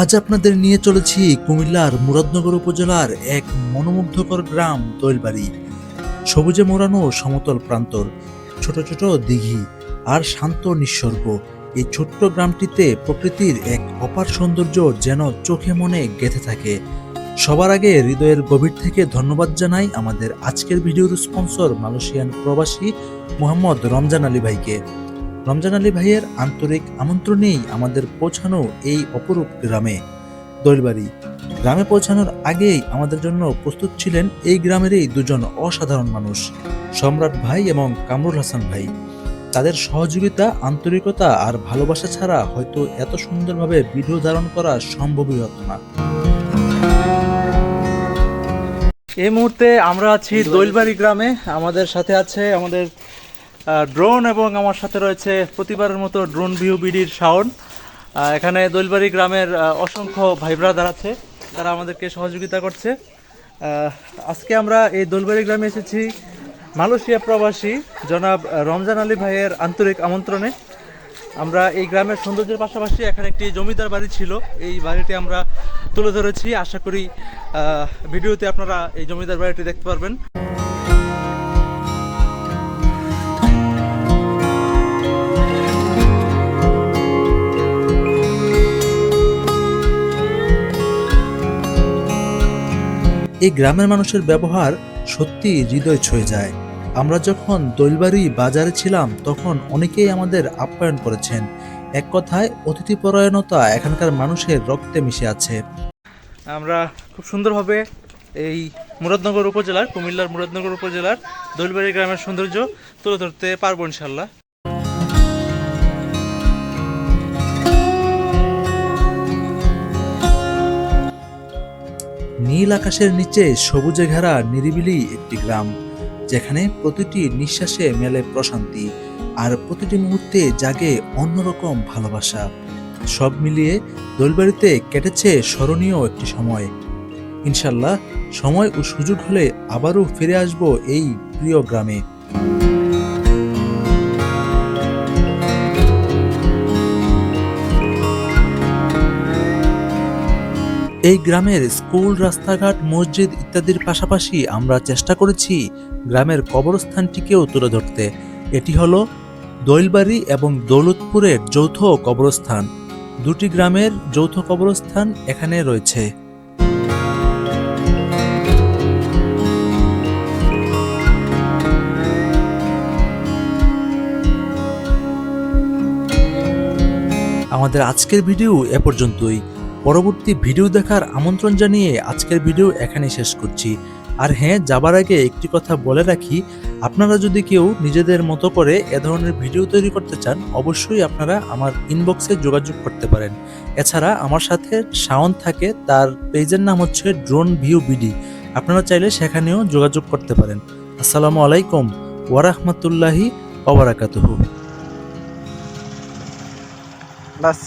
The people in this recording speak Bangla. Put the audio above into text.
আজ আপনাদের নিয়ে চলেছি কুমিল্লার মুরাদনগর উপজেলার এক মনোমুগ্ধকর গ্রাম দৈলবাড়ি। সবুজে মোড়ানো সমতল প্রান্তর, ছোট ছোট দিঘি আর শান্ত নিঃসর্গ এই ছোট্ট গ্রামটিতে প্রকৃতির এক অপার সৌন্দর্য যেন চোখে মনে গেঁথে থাকে। সবার আগে হৃদয়ের গভীর থেকে ধন্যবাদ জানাই আমাদের আজকের ভিডিওর স্পন্সর মালয়েশিয়ান প্রবাসী মোহাম্মদ রমজান আলী ভাইকে। রমজান আলী ভাইয়ের আন্তরিক আমন্ত্রণেই আমাদের পৌঁছানো এই অপরূপ গ্রামে। দৈলবাড়ি গ্রামে পৌঁছানোর আগেই আমাদের জন্য প্রস্তুত ছিলেন এই গ্রামেরই দুজন অসাধারণ মানুষ, সম্রাট ভাই এবং কামরুল হাসান ভাই। তাদের সহযোগিতা, আন্তরিকতা আর ভালোবাসা ছাড়া হয়তো এত সুন্দরভাবে ভিডিও ধারণ করা সম্ভবই হতো না। এই মুহূর্তে আমরা আছি দৈলবাড়ি গ্রামে। আমাদের সাথে আছে আমাদের ড্রোন এবং আমার সাথে রয়েছে প্রতিবারের মতো ড্রোন ভিউ বিডির শাওন। এখানে দৈলবাড়ি গ্রামের অসংখ্য ভাই ব্রাদার আছে তারা আমাদেরকে সহযোগিতা করছে। আজকে আমরা এই দৈলবাড়ি গ্রামে এসেছি মালয়েশিয়া প্রবাসী জনাব রমজান আলী ভাইয়ের আন্তরিক আমন্ত্রণে। আমরা এই গ্রামের সৌন্দর্যের পাশাপাশি এখানে একটি জমিদার বাড়ি ছিল। এই বাড়িটি আমরা তুলে ধরেছি। আশা করি ভিডিওতে আপনারা এই জমিদার বাড়িটি দেখতে পারবেন। এই গ্রামের মানুষের ব্যবহার সত্যি হৃদয় ছুঁয়ে যায়। আমরা যখন দৈলবাড়ি বাজারে ছিলাম, তখন অনেকেই আমাদের আপ্যায়ন করেছেন। এক কথায় অতিথিপরায়ণতা এখানকার মানুষের রক্তে মিশে আছে। আমরা খুব সুন্দরভাবে এই মুরাদনগর উপজেলার কুমিল্লার মুরাদনগর উপজেলার দৈলবাড়ি গ্রামের সৌন্দর্য তুলে ধরতে পারব ইনশাল্লাহ নীল আকাশের নিচে সবুজে ঘেরা নিরিবিলি একটি গ্রাম যেখানে প্রতিটি নিঃশ্বাসে মেলে প্রশান্তি। আর প্রতিটি মুহূর্তে জাগে অন্যরকম ভালোবাসা। সব মিলিয়ে দোলবাড়িতে কেটেছে স্মরণীয় একটি সময়। ইনশাল্লাহ সময় ও সুযোগ হলে আবারও ফিরে আসব এই প্রিয় গ্রামে। এই গ্রামের স্কুল, রাস্তাঘাট, মসজিদ ইত্যাদির পাশাপাশি আমরা চেষ্টা করেছি গ্রামের কবরস্থানটিকেও তুলে ধরতে। এটি হলো দৈলবাড়ি এবং দৌলতপুরের যৌথ কবরস্থান। দুটি গ্রামের যৌথ কবরস্থান এখানে রয়েছে। আমাদের আজকের ভিডিও এ পর্যন্তই। পরবর্তী ভিডিও দেখার আমন্ত্রণ জানিয়ে আজকের ভিডিও এখানে শেষ করছি। আর হ্যাঁ যাবার আগে একটি কথা বলে রাখি, আপনারা যদি কেউ নিজেদের মতো করে এ ধরনের ভিডিও তৈরি করতে চান, অবশ্যই আপনারা আমার ইনবক্সে যোগাযোগ করতে পারেন। এছাড়া আমার সাথে শাওন থাকে, তার পেজের নাম হচ্ছে ড্রোন ভিউ বিডি আপনারা চাইলে সেখানেও যোগাযোগ করতে পারেন। আসসালামু আলাইকুম, ওয়ারাহমাতুল্লাহি ওবরাকাতুহু বাস।